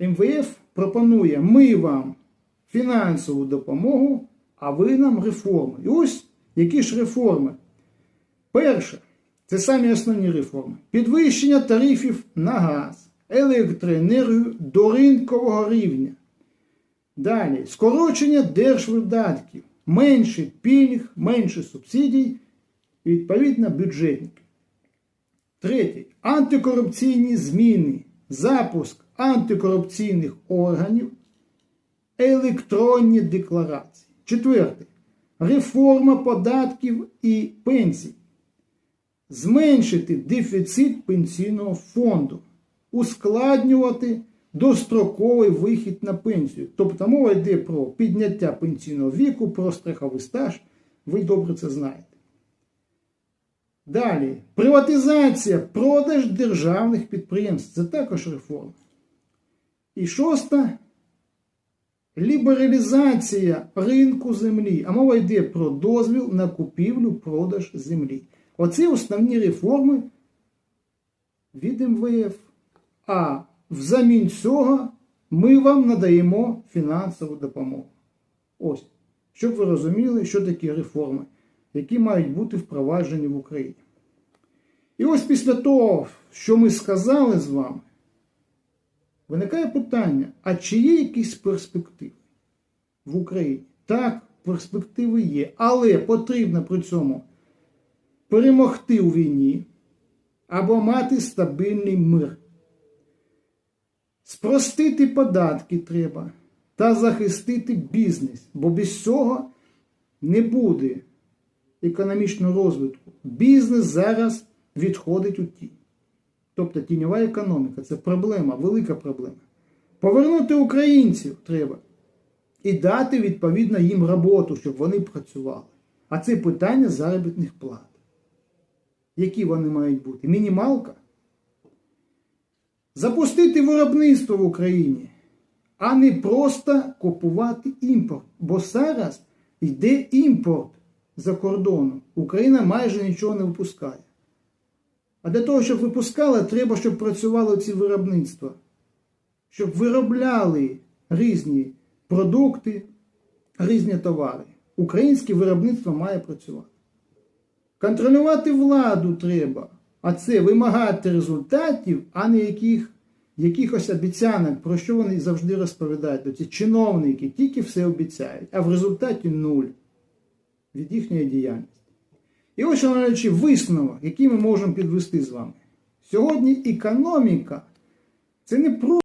МВФ пропонує ми вам фінансову допомогу, а ви нам реформи. І ось які ж реформи. Перше, це самі основні реформи. Підвищення тарифів на газ, електроенергію до ринкового рівня. Далі, скорочення держвидатків, менше пільг, менше субсидій, і відповідно бюджетники. Третє. Антикорупційні зміни, запуск антикорупційних органів, електронні декларації. Четверте. Реформа податків і пенсій. Зменшити дефіцит пенсійного фонду, ускладнювати достроковий вихід на пенсію. Тобто мова йде про підняття пенсійного віку, про страховий стаж. Ви добре це знаєте. Далі, приватизація, продаж державних підприємств. Це також реформа. І шоста лібералізація ринку землі. А мова йде про дозвіл на купівлю продаж землі. Оці основні реформи від МВФ. А взамін цього ми вам надаємо фінансову допомогу. Ось, щоб ви розуміли, що такі реформи, які мають бути впроваджені в Україні. І ось після того, що ми сказали з вами, виникає питання: а чи є якісь перспективи в Україні? Так, перспективи є, але потрібно при цьому перемогти у війні або мати стабільний мир. Спростити податки треба та захистити бізнес, бо без цього не буде економічного розвитку. Бізнес зараз відходить у тінь. Тобто тіньова економіка це проблема, велика проблема. Повернути українців треба і дати відповідно їм роботу, щоб вони працювали. А це питання заробітних плат. Які вони мають бути? Мінімалка? Запустити виробництво в Україні, а не просто купувати імпорт. Бо зараз йде імпорт за кордоном. Україна майже нічого не випускає. А для того, щоб випускали, треба, щоб працювали ці виробництва, щоб виробляли різні продукти, різні товари. Українське виробництво має працювати. Контролювати владу треба, а це вимагати результатів, а не яких, якихось обіцянок, про що вони завжди розповідають. Ці чиновники тільки все обіцяють, а в результаті нуль від їхньої діяльності. І ось, шановні висновок, який ми можемо підвести з вами. Сьогодні економіка це не просто.